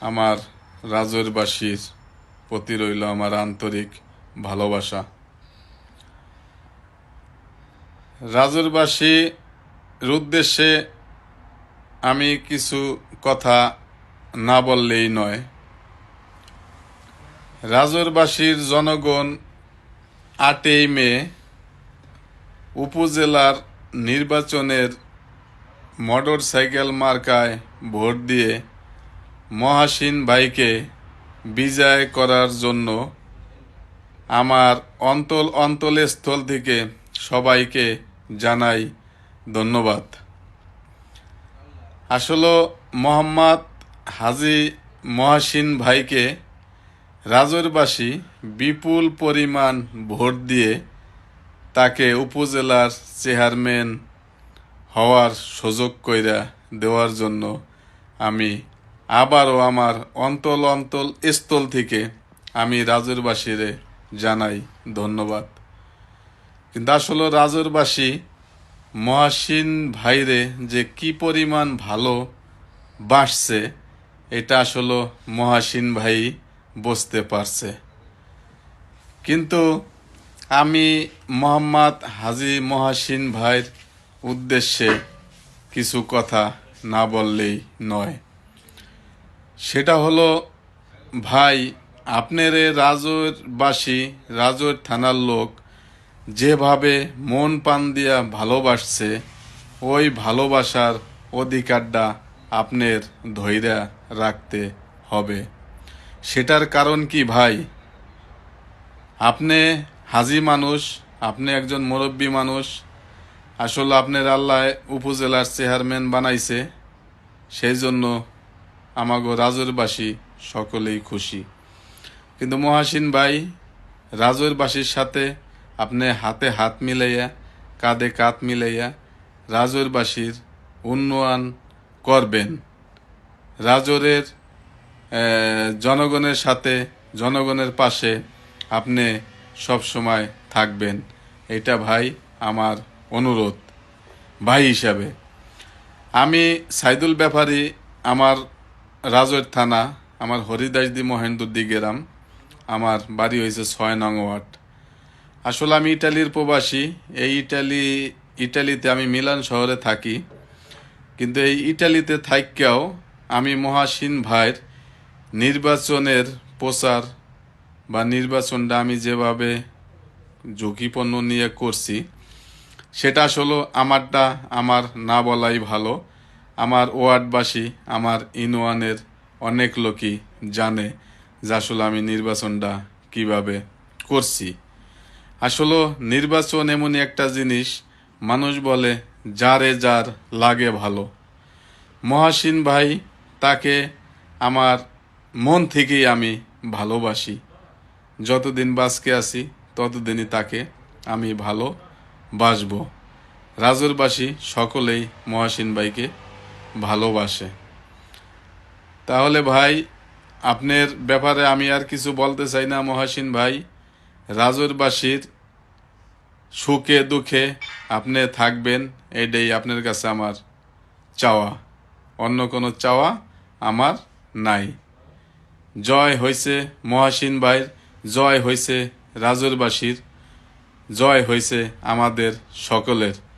আমার রাজরবাসীর প্রতি রইল আমার আন্তরিক ভালোবাসা। রাজরবাসীর উদ্দেশ্যে আমি কিছু কথা না বললেই নয়। রাজরবাসীর জনগণ আটই মে উপজেলার নির্বাচনের মোটর সাইকেল মার্কায় ভোট দিয়ে মহাসিন ভাইকে বিজয় করার জন্য আমার অন্তল অন্তলে স্থল থেকে সবাইকে জানাই ধন্যবাদ। আসলে মোহাম্মদ হাজি মহাসিন ভাইকে রাজরবাসী বিপুল পরিমাণ ভোট দিয়ে তাকে উপজেলার চেয়ারম্যান হওয়ার সুযোগ কইরা দেওয়ার জন্য আমি আবারও আমার অন্তল অন্তল স্থল থেকে আমি রাজরবাসীরে জানাই ধন্যবাদ। কিন্তু আসলে রাজরবাসী মহাসিন ভাইরে যে কি পরিমাণ ভালো বাসছে, এটা আসলে মহাসিন ভাই বুঝতে পারছে। কিন্তু আমি মোহাম্মদ হাজি মহাসিন ভাইয়ের উদ্দেশ্যে কিছু কথা না বললেই নয়। সেটা হলো, ভাই আপনার এ রাজরবাসী রাজর থানার লোক, যেভাবে মন পান দিয়া ভালোবাসছে, ওই ভালোবাসার অধিকারটা আপনার ধৈর্য রাখতে হবে। সেটার কারণ কি, ভাই? আপনি হাজি মানুষ, আপনি একজন মুরব্বী মানুষ, আসলে আপনার আল্লাহ উপজেলার চেয়ারম্যান বানাইছে, সেই জন্য আমাগো রাজরবাসী সকলেই খুশি। কিন্তু মহাসিন ভাই রাজরবাসীর সাথে আপনি হাতে হাত মিলাইয়া, কাঁধে কাঁধ মিলাইয়া রাজরবাসীর উন্নয়ন করবেন। রাজরের জনগণের সাথে, জনগণের পাশে আপনি সব সময় থাকবেন। এটা ভাই আমার অনুরোধ। ভাই হিসাবে। আমি সাইদুল ব্যাপারী আমার রাজৈর থানা, আমার হরিদাসদি মহেন্দ্রদি গ্রাম, আমার বাড়ি হয়েছে ছয় নং ওয়ার্ড। আসলে আমি ইটালির প্রবাসী, এই ইটালি, ইটালিতে আমি মিলান শহরে থাকি। কিন্তু এই ইটালিতে থাইকেও আমি মহাসিন ভাইয়ের নির্বাচনের প্রচার বা নির্বাচনটা আমি যেভাবে ঝুঁকিপূর্ণ নিয়ে করছি, সেটা আসলে আমারটা, আমার না বলাই ভালো। আমার ওয়ার্ডবাসী, আমার ইনওয়ানের অনেক লোকই জানে যে আসলে আমি নির্বাচনটা কীভাবে করছি। আসলে নির্বাচন এমনই একটা জিনিস, মানুষ বলে যারে যার লাগে ভালো। মহাসিন ভাই, তাকে আমার মন থেকেই আমি ভালোবাসি। যতদিন বাসকে আছি, ততদিনই তাকে আমি ভালো বাসবো রাজরবাসী, সকলেই মহাসিন ভাইকে ভালোবাসে। তাহলে ভাই, আপনার ব্যাপারে আমি আর কিছু বলতে চাই না মহাসিন ভাই। রাজরবাসীর সুখে, দুঃখে আপনি থাকবেন, এটাই আপনার কাছে আমার চাওয়া। অন্য কোনো চাওয়া আমার নাই। জয় হয়েছে মহাসিন ভাইয়ের, জয় হয়েছে রাজরবাসীর, জয় হয়েছে আমাদের সকলের।